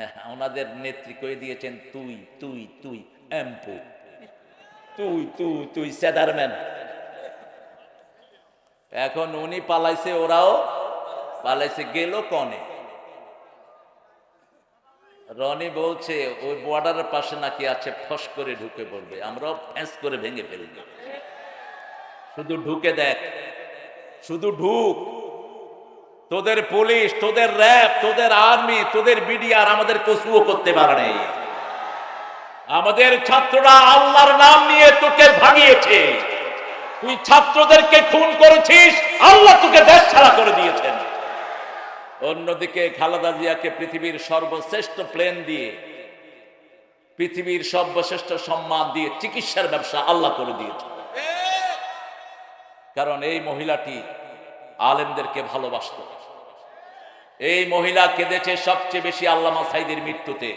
ওনাদের নেত্রী করে দিয়েছেন? তুই তুই তুই, এম্পু। তুই তুই তুই, সেদারম্যান। এখন উনি পালাইছে ওরাও, পালাইছে গেল কনে? রনি বলছে, ওই বর্ডারের পাশে নাকি আছে, ফস করে ঢুকে পড়বে। আমরাও ফ্যাঁস করে ভেঙে ফেলব শুধু ঢুকে দেখ, শুধু ঢুক। তোদের পুলিশ, তোদের র্যাব, তোদের আর্মি, তোদের বিডিআর আমাদের কসুও করতে পারে নাই। আমাদের ছাত্ররা আল্লাহর নাম নিয়ে তোকে ভাঙিয়েছে। তুই ছাত্রদেরকে খুন করেছিস, আল্লাহ তোকে দেশ ছাড়া করে দিয়েছেন। অন্যদিকে খালেদা জিয়াকে পৃথিবীর সর্বশ্রেষ্ঠ প্লেন দিয়ে, পৃথিবীর সর্বশ্রেষ্ঠ সম্মান দিয়ে চিকিৎসার ব্যবসা আল্লাহ করে দিয়েছে। কারণ এই মহিলাটি আলেমদেরকে ভালোবাসত। এই মহিলা কেঁদেছে সবচেয়ে বেশি আল্লামা সাইদের মৃত্যুতে।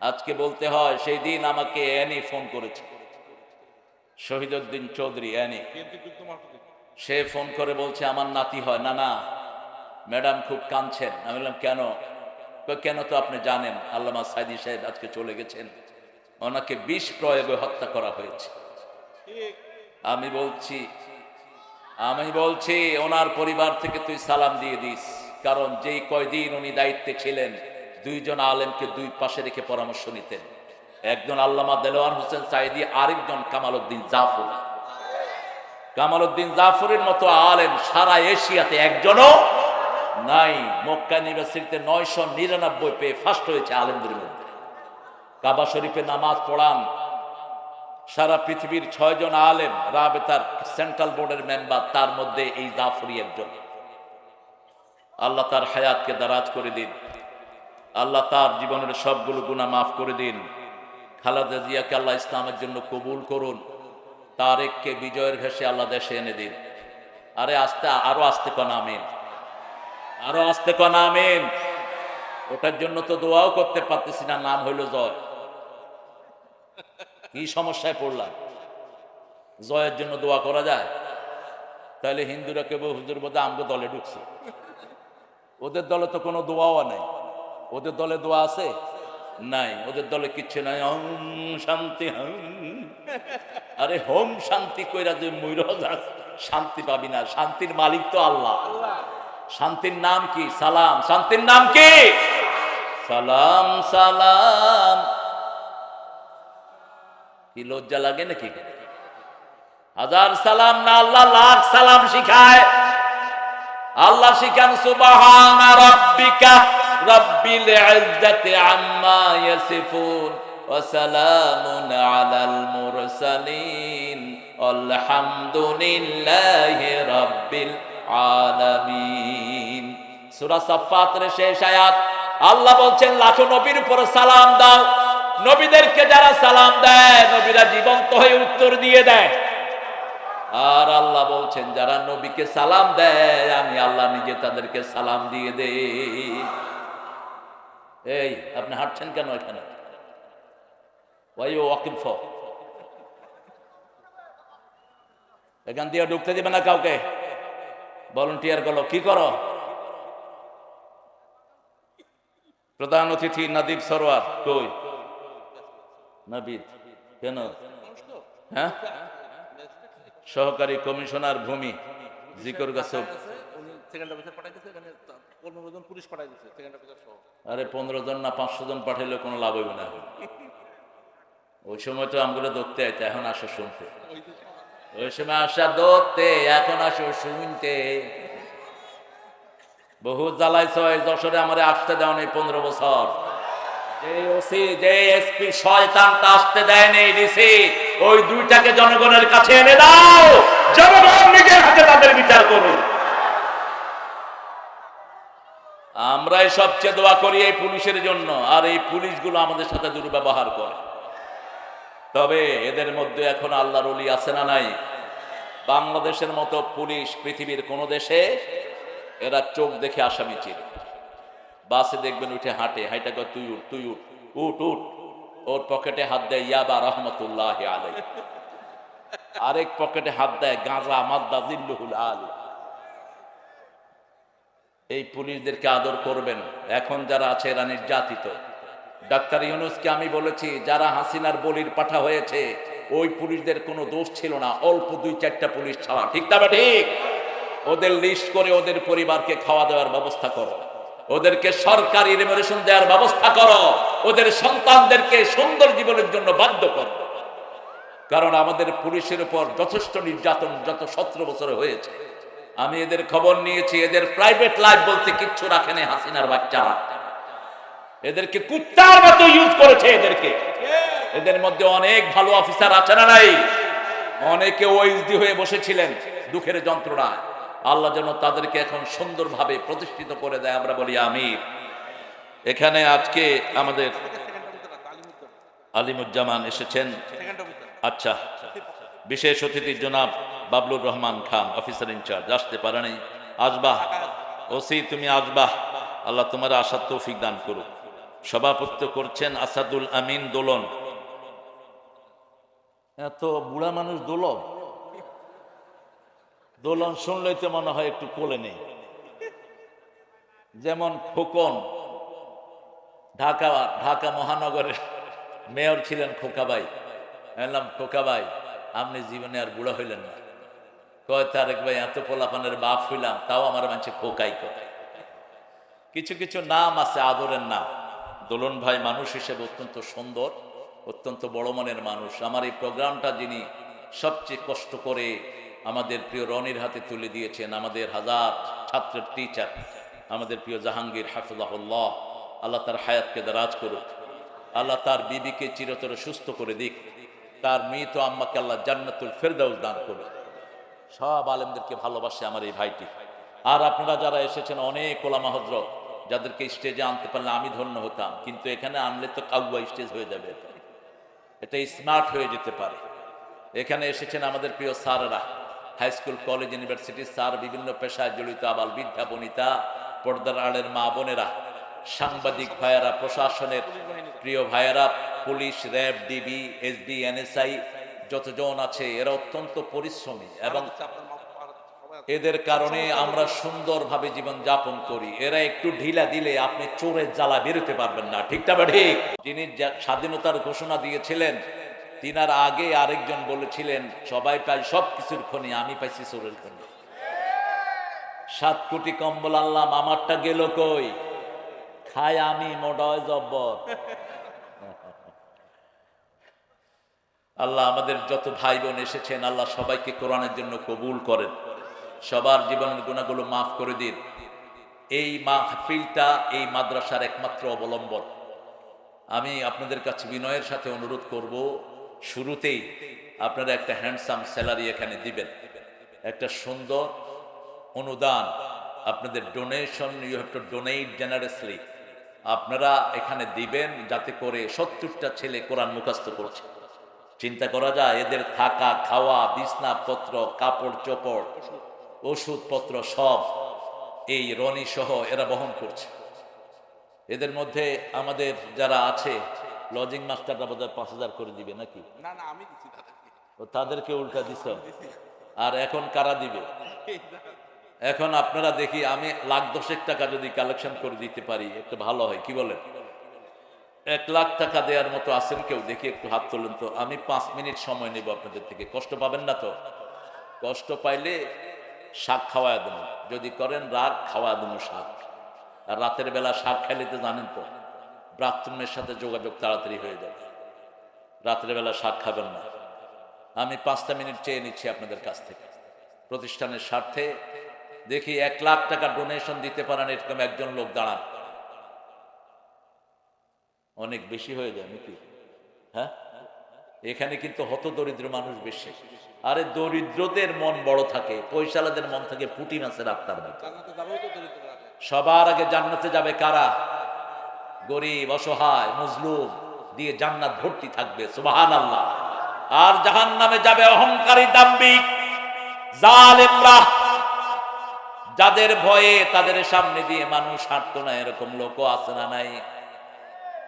আজকে বলতে হয়, সেই দিন আমাকে অ্যানি ফোন করেছে। শহীদুদ্দিন চৌধুরী অ্যানি সে ফোন করে বলছে, আমার নাতি হয়। না না, ম্যাডাম খুব কাঁদছেন। আমি বললাম, কেন? কেন তো আপনি জানেন, আল্লামা সাইদি সাহেব আজকে চলে গেছেন। ওনাকে বিষ প্রয়োগে হত্যা করা হয়েছে। আমি বলছি আমি বলছি, ওনার পরিবার থেকে তুই সালাম দিয়ে দিস। কারণ যেই কয়দিন উনি দায়িত্বে ছিলেন, দুইজন আলেমকে দুই পাশে রেখে পরামর্শ নিতেন। একজন আল্লামা দেলোয়ার হোসেন সাইদি আরেকজন কামাল উদ্দিন জাফর। কামাল উদ্দিন জাফরের মতো আলেম সারা এশিয়াতে একজনও নাই। মক্কা ইউনিভার্সিটিতে নয়শো নিরানব্বই পেয়ে ফার্স্ট হয়েছে আলেমদের মধ্যে। কাবা শরীফে নামাজ পড়ান। সারা পৃথিবীর ছয়জন আলেম, রাবেতার সেন্ট্রাল বোর্ডের মেম্বার, তার মধ্যে এই জাফরি একজন। আল্লাহ তার হায়াতকে দারাজ করে দিন। আল্লাহ তার জীবনের সবগুলো গুণা মাফ করে দিন। খালাদা জিয়াকে আল্লাহ ইসলামের জন্য কবুল করুন। তারেককে বিজয়ের ভেসে আল্লাহ দেশে এনে দিন। আরে আস্তে, আরও আস্তে কন, আমিন। আরও আস্তে কন, আমিন। ওটার জন্য তো দোয়াও করতে পারতেছি না, নাম হইল জয়। কি সমস্যায় পড়লাম? জয়ের জন্য দোয়া করা যায়? তাহলে হিন্দুরা কেবল হুজুর বোধ আমগো দলে ঢুকছে। ওদের দলে তো কোনো দোয়াও নাই। ওদের দলে দোয়া আছে? নাই। ওদের দলে কিচ্ছু নাই। হম শান্তি হম আরে হোম শান্তি কইরা যে ময়ূর শান্তি পাবি না। শান্তির মালিক তো আল্লাহ। শান্তির নাম কি? সালাম। শান্তির নাম কি? সালাম সালাম। কি লজ্জা লাগে নাকি? হাজার সালাম না আল্লাহ, লাখ সালাম শিখায়। আল্লাহ শিখান, সুবহান রাব্বিকা রাব্বিল ইজ্জাতি আম্মা ইয়াসিফুন ওয়া সালামুন আলাল মুরসালিন আলহামদুলিল্লাহি রাব্বিল আলামিন। সূরা সাফফাতের শেষ আয়াত, আল্লাহ বলছেন, লাখো নবীর উপর সালাম দাও। নবীদেরকে যারা সালাম দেয়, নবীরা জীবন্ত হয়ে উত্তর দিয়ে দেয়। আর আল্লাহ বলছেন, যারা নবীকে সালাম দেয়, আমি আল্লাহ নিজে তাদেরকে সালাম দিয়ে দে এই, আপনি হাঁটছেন কেন এখানে? ফ এখান দিয়ে ঢুকতে দিবে না কাউকে? ভলন্টিয়ার করল, কি করো? প্রধান অতিথি নাদিব সরোয়ার, কই? নাবিদ, কেন? হ্যাঁ? সহকারী কমিশনার ভূমি জিকর সহ। আরে পনেরো জন না পাঁচশো জন পাঠাইলে কোনো লাভ হইবে না। ওই সময় তো আমগুলো ধরতে আইতে এখন আসো শুনতে। ওই সময় আসা ধরতে এখন আসো শুনতে। বহু জ্বালাইছ এই যশোরে আমারে আসতে দেওয়া নেই পনেরো বছর। যে ওসি যে এসপি শয়তানটা আসতে দেয়নি ডিসি ওই দুইটাকে জনগণের কাছে এনে দাও। জনগণ নিজের হাতে তাদের বিচার করুন আমরাই সবচেয়ে দোয়া করি এই পুলিশের জন্য, আর এই পুলিশগুলো আমাদের সাথে দুর্ব্যবহার করে। তবে এদের মধ্যে এখন আল্লাহর অলি আছে না নাই? বাংলাদেশের মতো পুলিশ পৃথিবীর কোন দেশে এরা চোখ দেখে আসামি চির বাসে দেখবেন উঠে হাঁটে, হাইটা তুই উঠ তুই উঠ উঠ উঠ। ওর পকেটে হাত দেয়, ইয়াবা রহমতুল্লাহ আলাই আরেক পকেটে হাত দেয়, গাঁজা মাদ্দা জিল্লুহুল আলী। এই পুলিশদেরকে আদর করবেন। এখন যারা আছে, এরা নির্যাতিত। ডাক্তার ইউনুসকে আমি বলেছি, যারা হাসিনার বলির পাঠা হয়েছে, ওই পুলিশদের কোনো দোষ ছিল না। অল্প দুই চারটা পুলিশ ছাড়া। ঠিক বা ঠিক? ওদের লিস্ট করে ওদের পরিবারকে খাওয়া দেওয়ার ব্যবস্থা করো। ওদেরকে সরকারি রেমুনেশন দেওয়ার ব্যবস্থা করো। ওদের সন্তানদেরকে সুন্দর জীবনের জন্য বাধ্য করো। কারণ আমাদের পুলিশের উপর যথেষ্ট নির্যাতন যত সতেরো বছরে হয়েছে। আমি এদের খবর নিয়েছি, এদের প্রাইভেট লাইফ বলতে কিচ্ছু রাখেনি হাসিনার বাচ্চারা। এদেরকে কুত্তার মতো ইউজ করেছে এদেরকে। এদের মধ্যে অনেক ভালো অফিসার আছে না নাই? অনেকে ওএসডি হয়ে বসেছিলেন দুঃখের যন্ত্রণায়। আল্লাহ যেন তাদেরকে এখন সুন্দরভাবে প্রতিষ্ঠিত করে দেয়, আমরা বলি আমি এখানে আজকে আমাদের আলিমুজ্জামান এসেছেন। আচ্ছা বিশেষ অতিথি জনাব বাবলুর Rahman Khan, officer in charge আসতে পারেনি। আসবাহ ওসি, তুমি আসবাহ আল্লাহ তোমার আশার তৌফিক দান করুক। সভাপতিত্ব করছেন আসাদুল আমিন দোলন। এত বুড়া মানুষ দোলন? দোলন শুনলেই তো মনে হয় একটু কোলে নেই। যেমন খোকন ঢাকা ঢাকা মহানগরের মেয়র ছিলেন খোকাবাই। বললাম, খোকাবাই, আপনি জীবনে আর বুড়া হইলেন না। কয়, তারেক ভাই, এত পোলাপানের বাপ হইলাম, তাও আমার মানুষ খোকাই করে কিছু কিছু নাম আছে, আদরের নাম। দোলন ভাই মানুষ হিসেবে অত্যন্ত সুন্দর, অত্যন্ত বড় মনের মানুষ। আমার এই প্রোগ্রামটা যিনি সবচেয়ে কষ্ট করে আমাদের প্রিয় রনির হাতে তুলে দিয়েছেন, আমাদের হাজার ছাত্রের টিচার আমাদের প্রিয় জাহাঙ্গীর হাফিজাহুল্লাহ। আল্লাহ তার হায়াতকে দারাজ করুক। আল্লাহ তার বিবিকে চিরতর সুস্থ করে দিক। তার মৃত আম্মাকে আল্লাহ জান্নাতুল ফেরদাউস দান করুক। সব আলেমদেরকে ভালোবাসে আমার এই ভাইটি। আর আপনারা যারা এসেছেন, অনেক ওলামা হজরত যাদেরকে স্টেজে আনতে পারলে আমি ধন্য হতাম, কিন্তু এখানে আনলে তো কাউয়া স্টেজ হয়ে যাবে। এটা স্মার্ট হয়ে যেতে পারে। এখানে এসেছেন আমাদের প্রিয় স্যাররা, হাই স্কুল, কলেজ, ইউনিভার্সিটির স্যার, বিভিন্ন পেশায় জড়িত আবাল বিদ্যা বনিতা, পর্দার আড়ের মা বোনেরা। সাংবাদিক ভাইয়েরা, প্রশাসনের প্রিয় ভাইয়েরা, police, RAB, DB, SD, NSI, যতজন আছে, এরা অত্যন্ত পরিশ্রমী এবং এদের কারণে আমরা সুন্দরভাবে জীবন যাপন করি। এরা একটু ঢিলা দিলে আপনি চোরের জ্বালা বেরোতে পারবেন না ঠিকটা বা ঠিক? যিনি স্বাধীনতার ঘোষণা দিয়েছিলেন, তিনার আগে আরেকজন বলেছিলেন, সবাই পায় সব কিছুর খনি, আমি পাইছি চোরের খনি। সাত কোটি কম্বল আনলাম, আমারটা গেল কই? খাই আমি মোডয় জব্বর। আল্লাহ আমাদের যত ভাই বোন এসেছেন, আল্লাহ সবাইকে কোরআনের জন্য কবুল করেন। সবার জীবনের গুণাগুলো মাফ করে দিন। এই মাহফিলটা এই মাদ্রাসার একমাত্র অবলম্বন। আমি আপনাদের কাছে বিনয়ের সাথে অনুরোধ করব, শুরুতেই আপনারা একটা হ্যান্ডসাম স্যালারি এখানে দিবেন। একটা সুন্দর অনুদান আপনাদের donation, you have to donate generously. আপনারা এখানে দিবেন যাতে করে সত্তরটা ছেলে কোরআন মুখস্থ করছে। চিন্তা করা যায় এদের থাকা খাওয়া বিছনাপত্র কাপড় চোপড় ওষুধপত্র সব এই রনি সহ এরা বহন করছে। এদের মধ্যে আমাদের যারা আছে লজিং মাস্টারটা বোধ হয় পাঁচ হাজার করে দিবে নাকি? না না আমি তাদেরকে। ও তাদেরকে উল্টা দিছ? আর এখন কারা দিবে? এখন আপনারা দেখি আমি লাখ দশেক টাকা যদি কালেকশন করে দিতে পারি, একটু ভালো হয়, কি বলেন? এক লাখ টাকা দেওয়ার মতো আছেন কেউ? দেখি একটু হাত তোলেন তো। আমি পাঁচ মিনিট সময় নেব আপনাদের থেকে। কষ্ট পাবেন না তো? কষ্ট পাইলে শাক খাওয়া দেবো। যদি করেন রাগ খাওয়া দেবো শাক। আর রাতের বেলা শাক খাইলে তো জানেন তো, বাথরুমের সাথে যোগাযোগ তাড়াতাড়ি হয়ে যাবে রাতের বেলা শাক খাবেন না। আমি পাঁচটা মিনিট চেয়ে নিচ্ছি আপনাদের কাছ থেকে। প্রতিষ্ঠানের স্বার্থে দেখি এক লাখ টাকা ডোনেশন দিতে পারেন, এরকম একজন লোক দাঁড়ান। অনেক বেশি হয়ে যায় নাকি? হ্যাঁ? এখানে কিন্তু হত দরিদ্র মানুষ বেশি। আরে দরিদ্রদের মন বড় থাকে, পয়সালাদের মন থাকে, পুটি মাছের আত্মার মতো। সবার আগে জান্নাতে যাবে কারা? গরিব, অসহায়, মজলুম, দিয়ে জান্নাত ভর্তি থাকবে সুবাহান আল্লাহ আর জাহান নামে যাবে অহংকারী দাম্বিক জালেমরা। যাদের ভয়ে তাদের সামনে দিয়ে মানুষ হাঁটতো না, এরকম লোকও আছে না নাই?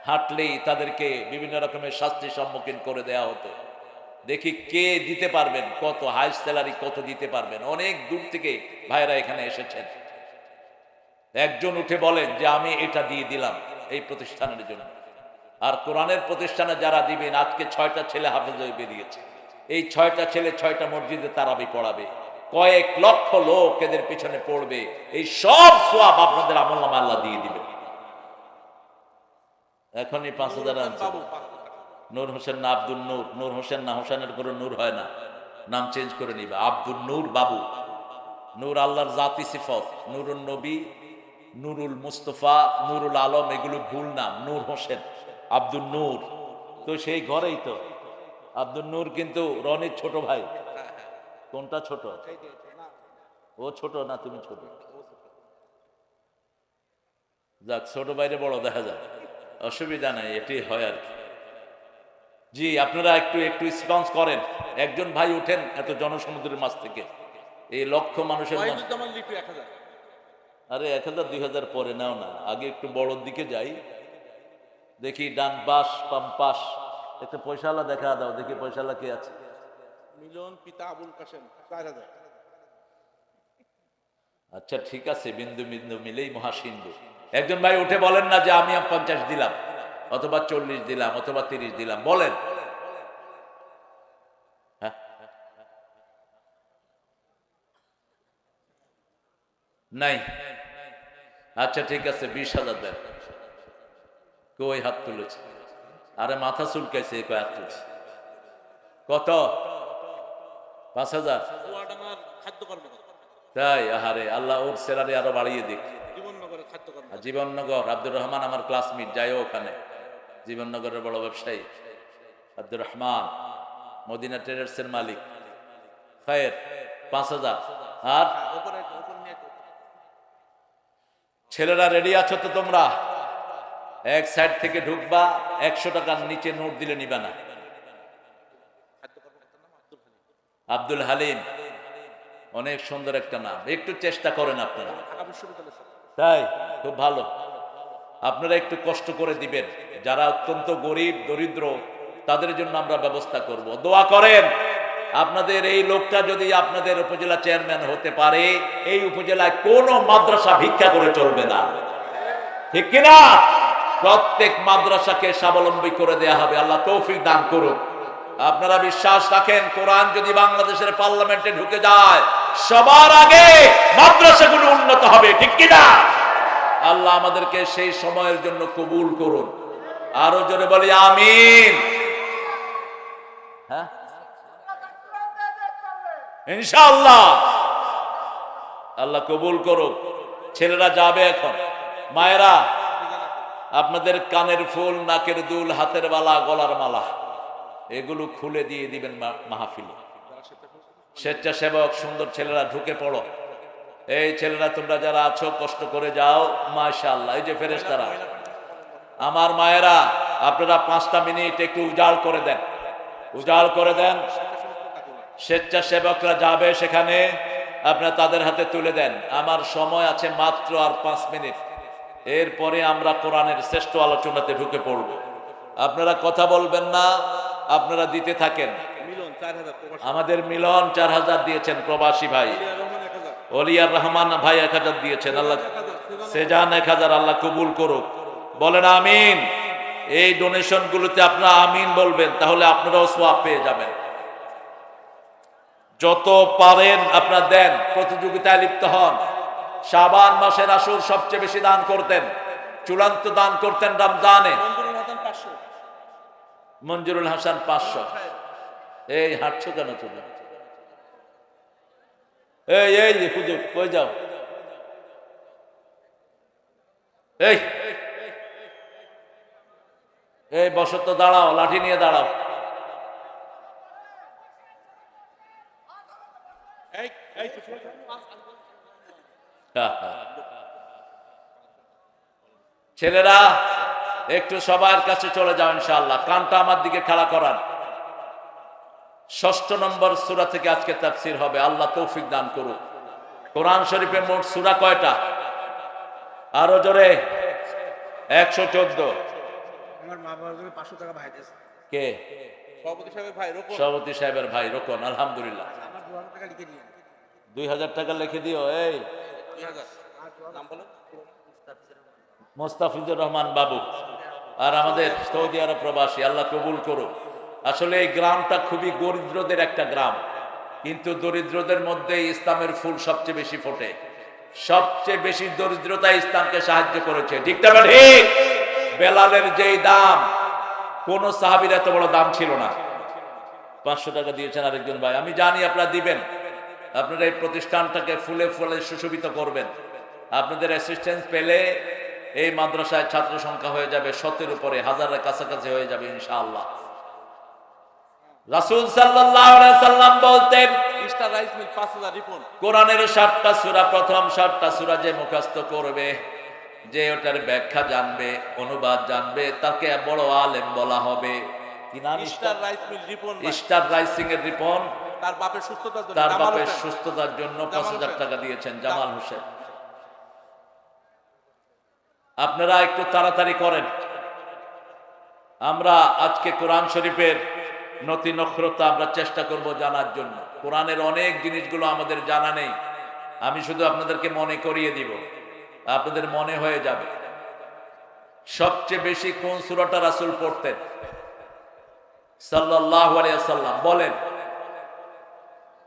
হাঁটলেই তাদেরকে বিভিন্ন রকমের শাস্তির সম্মুখীন করে দেয়া হতো। দেখি কে দিতে পারবেন, কত হাই স্যালারি কত দিতে পারবেন? অনেক দূর থেকে ভাইরা এখানে এসেছেন। একজন উঠে বলেন যে, আমি এটা দিয়ে দিলাম এই প্রতিষ্ঠানের জন্য। আর কোরআনের প্রতিষ্ঠানে যারা দিবেন, আজকে ছয়টা ছেলে হাফেজ হয়ে বেরিয়েছে। এই ছয়টা ছেলে ছয়টা মসজিদে তারাবি পড়াবে। কয়েক লক্ষ লোক এদের পিছনে পড়বে। এই সব সোয়াব আপনাদের আমল নামা আল্লাহ দিয়ে দিবে। এখনই পাঁচ হাজার। নূর হোসেন না আব্দুল নূর। নূর হোসেন না হোসেনের কোনো নূর হয় না। নাম চেঞ্জ করে নিবে। আব্দুল নূর বাবু। নূর আল্লাহর জাতি সিফত। নুরুল নবী, নুরুল মুস্তফা, নুরুল আলম, এগুলো ভুল নাম। নূর হোসেন, আব্দুল নূর। তো সেই ঘরেই তো। আব্দুল নূর কিন্তু রনির ছোট ভাই। কোনটা ছোট? ও ছোট না তুমি ছোট? যাক ছোট বাইরে বড় দেখা যায় অসুবিধা নাই এটি হয় আর কি। জি আপনারা একটু একটু রেসপন্স করেন। একজন ভাই উঠেন এত জনসমুদ্রের মাছ থেকে। এই লক্ষ মানুষের আরে এক হাজার দুই হাজার পরে নাও না। আগে একটু বড়র দিকে যাই। দেখি ডান পাশ বাম পাশ। একটা পয়সাওয়ালা দেখা দাও দেখি পয়সালা কে আছে। মিলন পিতা আবুল কাসেম চার হাজার। আচ্ছা ঠিক আছে, বিন্দু বিন্দু মিলেই মহাসিন্ধু। একজন ভাই উঠে বলেন না যে আমি পঞ্চাশ দিলাম, অথবা চল্লিশ দিলাম, অথবা তিরিশ দিলাম, বলেন। হ্যাঁ? নাই। আচ্ছা ঠিক আছে, বিশ হাজার দেন। কই হাত তুলেছে? আরে মাথা চুলকাইছে কত? পাঁচ হাজার। তাই আহারে আল্লাহ ওর স্যালারি আরও বাড়িয়ে দিক। জীবননগর আব্দুর রহমান আমার ক্লাসমেট যাইও ওখানে। জীবননগরের বড় ব্যবসায়ী। আব্দুর রহমান মদিনা ট্রেডার্সের মালিক। খায়ের পাঁচ হাজার। আর। ছেলেরা রেডি আছো তো তোমরা? এক সাইড থেকে ঢুকবা একশো টাকার নিচে নোট দিলে নিবা না। আব্দুল হালিম, অনেক সুন্দর একটা নাম। একটু চেষ্টা করেন আপনারা। তাই? খুব ভালো। আপনারা একটু কষ্ট করে দিবেন। যারা অত্যন্ত গরিব, দরিদ্র, তাদের জন্য আমরা ব্যবস্থা করব। দোয়া করেন। আপনাদের এই লোকটা যদি আপনাদের উপজেলা চেয়ারম্যান হতে পারে, এই উপজেলায় কোনো মাদ্রাসা ভিক্ষা করে চলবে না। ঠিক কিনা? প্রত্যেক মাদ্রাসাকে স্বাবলম্বী করে দেয়া হবে। আল্লাহ তৌফিক দান করুক। আপনারা বিশ্বাস রাখেন, কোরআন যদি বাংলাদেশের পার্লামেন্টে ঢুকে যায়, সবার আগে মাদ্রাসাগুলো উন্নত হবে, ঠিক কিনা? আল্লাহ আমাদেরকে সেই সময়ের জন্য কবুল করুন। আরও জোরে বলি, আমিন। হ্যাঁ? ইনশাআল্লাহ। আল্লাহ কবুল করুক। ছেলেরা যাবে এখন। মায়েরা, আপনাদের কানের ফুল, নাকের দুল, হাতের বালা, গলার মালা। এগুলো খুলে দিয়ে দিবেন মাহফিলে। স্বেচ্ছাসেবক, সুন্দর ছেলেরা ঢুকে পড়ো। এই ছেলেরা, তোমরা যারা আছো, কষ্ট করে যাও। মাশাআল্লাহ, এই যে ফেরেস তারা আমার মায়েরা, আপনারা পাঁচটা মিনিট একটু উজাড় করে দেন। উজাড় করে দেন। স্বেচ্ছাসেবকরা যাবে সেখানে, আপনারা তাদের হাতে তুলে দেন। আমার সময় আছে মাত্র আর পাঁচ মিনিট। এরপরে আমরা কোরআনের শ্রেষ্ঠ আলোচনাতে ঢুকে পড়ব। আপনারা কথা বলবেন না আপনারা দিতে থাকেন। আমাদের মিলন চার হাজার দিয়েছেন প্রবাসী ভাই। অলিয়ার রহমান ভাই এক হাজার দিয়েছেন। আল্লাহ সেজান এক হাজার আল্লাহ কবুল করুক। বলেন আমিন। এই ডোনেশন গুলোতে আপনারা আমিন বলবেন তাহলে আপনারাও সোয়াব পেয়ে যাবেন। যত পারেন আপনারা দেন প্রতিযোগিতায় লিপ্ত হন। শাবান মাসের আসুর সবচেয়ে বেশি দান করতেন চূড়ান্ত দান করতেন রমজানে। মঞ্জুরুল হাসান পাঁচশো। এই হাঁটছো কেন তুমি? এই এই হুজুর কই যাও? এই। এই বসত দাঁড়াও লাঠি নিয়ে দাঁড়াও। ছেলেরা একটু সবার কাছে চলে যাও ইনশাআল্লাহ। কানটা আমার দিকে খেলা করান। ষষ্ঠ নম্বর সূরা থেকে আজকে তাফসির হবে। আল্লাহ তৌফিক দান করুক। কোরআন শরীফে মোট সূরা কয়টা? আরও জোরে। একশো চোদ্দ। কে? সভাপতি সাহেবের ভাই রোকন। আলহামদুলিল্লাহ। দুই হাজার টাকা লিখে দিও এই। নাম মোস্তাফিজুর রহমান বাবু আর আমাদের সৌদি আরব প্রবাসী, আল্লাহ কবুল করুক। আসলে এই গ্রামটা খুবই দরিদ্রদের একটা গ্রাম। কিন্তু দরিদ্রদের মধ্যে ইসলামের ফুল সবচেয়ে বেশি ফোটে। সবচেয়ে বেশি দরিদ্রতা ইসলামকে সাহায্য করেছে। ঠিক ঠিক বেলালের যেই দাম, কোন সাহাবির এত বড় দাম ছিল না। পাঁচশো টাকা দিয়েছেন আরেকজন ভাই। আমি জানি আপনারা দিবেন। আপনারা এই প্রতিষ্ঠানটাকে ফুলে ফুলে সুশোভিত করবেন। আপনাদের অ্যাসিস্ট্যান্স পেলে এই মাদ্রাসায় ছাত্র সংখ্যা হয়ে যাবে শতের উপরে হাজারের কাছাকাছি হয়ে যাবে ইনশাআল্লাহ। রাসূল সাল্লাল্লাহু আলাইহি সাল্লাম বলতেন কোরআনের সাতটা সূরা প্রথম সাতটা সূরা যে মুখস্থ করবে যে ওটার ব্যাখ্যা জানবে অনুবাদ জানবে তাকে বড় আলেম বলা হবে। কি নাম স্টার রাইস মিল রিপন ভাই। স্টার রাইসিং এর রিপন। তার বাপের সুস্থতার জন্য তার বাপের সুস্থতার জন্য পাঁচ হাজার হোসেন। টাকা দিয়েছেন জামাল হোসেন। আপনারা একটু তাড়াতাড়ি করেন। আমরা আজকে কোরআন শরীফের নতি নক্ষরতা আমরা চেষ্টা করব জানার জন্য। কোরআনের অনেক জিনিসগুলো আমাদের জানা নেই। আমি শুধু আপনাদেরকে মনে করিয়ে দিব। আপনাদের মনে হয়ে যাবে। সবচেয়ে বেশি কোন সুরাটা রাসূল পড়তেন? আলাইহি বলেন,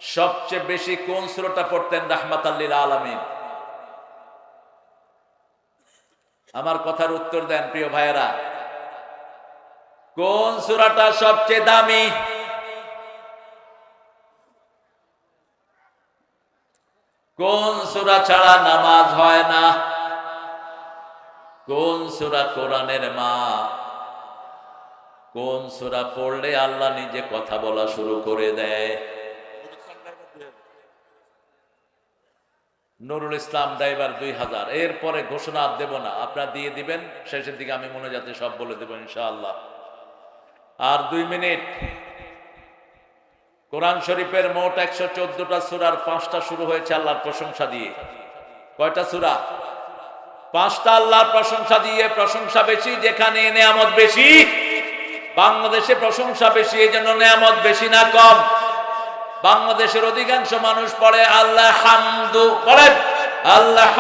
সবচেয়ে বেশি কোন সুরাটা পড়তেন রাহমাতাল্লিল আলামিন? আমার কথার উত্তর দেন প্রিয় ভাইয়েরা। কোন সুরাটা সবচেয়ে দামি? কোন সুরা ছাড়া নামাজ হয় না? কোন সুরা কোরআনের মা? কোন সুরা পড়লে আল্লাহ নিজে কথা বলা শুরু করে দেয়? নুরুল ইসলাম ড্রাইভার দুই হাজার। এরপরে ঘোষণা দেব না। আপনারা দিয়ে দিবেন, শেষের দিকে আমি মনে যাতে সব বলে দেবো ইনশাআল্লাহ। আর দুই মিনিট। কোরআন শরীফের মোট একশো চোদ্দটা সুরার পাঁচটা শুরু হয়েছে আল্লাহর প্রশংসা দিয়ে। কয়টা সুরা? পাঁচটা আল্লাহর প্রশংসা দিয়ে প্রশংসা বেশি, যেখানে নেয়ামত বেশি। বাংলাদেশে প্রশংসা বেশি, এই জন্য নেয়ামত বেশি না কম। বাংলাদেশের অধিকাংশ মানুষ পড়ে আল্লাহ হামদু বলেন আল্লাহ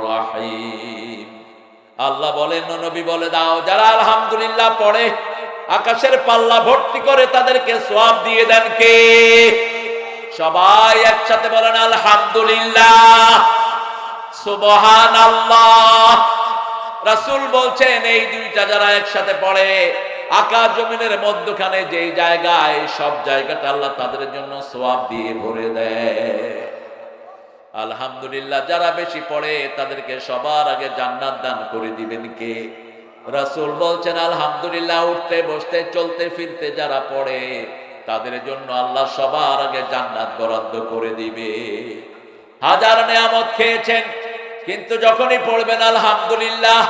রহিম। আল্লাহ বলেন নবী, বলে দাও, যারা আলহামদুলিল্লাহ পড়ে, আকাশের পাল্লা ভর্তি করে তাদেরকে সোয়াব দিয়ে দেন কে? সবাই একসাথে বলেন, আলহামদুলিল্লাহ। সুবহান আল্লাহ রাসূল বলছেন, এই দুইটা যারা একসাথে পড়ে, আকাশ জমিনের মধ্যখানে যেই জায়গায়, সব জায়গাটা আল্লাহ তাদের জন্য সোয়াব দিয়ে ভরে দেয়। আলহামদুলিল্লাহ, যারা বেশি পড়ে, তাদেরকে সবার আগে জান্নাত দান করে দিবেন কে? রাসূল বলছেন, আলহামদুলিল্লাহ, উঠতে, বসতে, চলতে, ফিরতে যারা পড়ে, তাদের জন্য আল্লাহ সবার আগে জান্নাত বরাদ্দ করে দিবে। হাজার নেয়ামত খেয়েছেন কিন্তু যখনই পড়বেন, আলহামদুলিল্লাহ,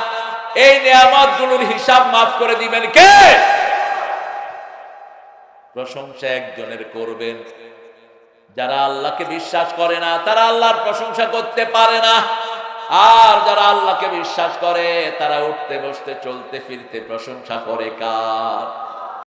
এই নেয়ামতগুলোর হিসাব মাফ করে দিবেন কে? প্রশংসা একজনের করবেন। যারা আল্লাহকে বিশ্বাস করে না, তারা আল্লাহর প্রশংসা করতে পারে না। আর যারা আল্লাহকে বিশ্বাস করে, তারা উঠতে বসতে, চলতে, ফিরতে প্রশংসা করে কার?